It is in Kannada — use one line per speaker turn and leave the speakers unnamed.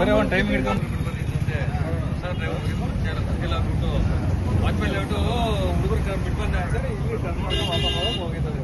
ಬರೀ ಒಂದು ಟೈಮ್ ಹಿಡ್ಕೊಂಡು ಸರ್ ಡ್ರೈವರ್ ಆಗ್ಬಿಟ್ಟು ಆದ್ಮೇಲೆ ಹುಡುಗರು ಬಿಟ್ಟು ಬಂದೆ. ಸರ್ ಇಲ್ಲಿ ಟರ್ನ್ ಮಾಡ್ಕೊಂಡು ವಾಪಸ್ ಹೋಗಿದ್ದಾರೆ.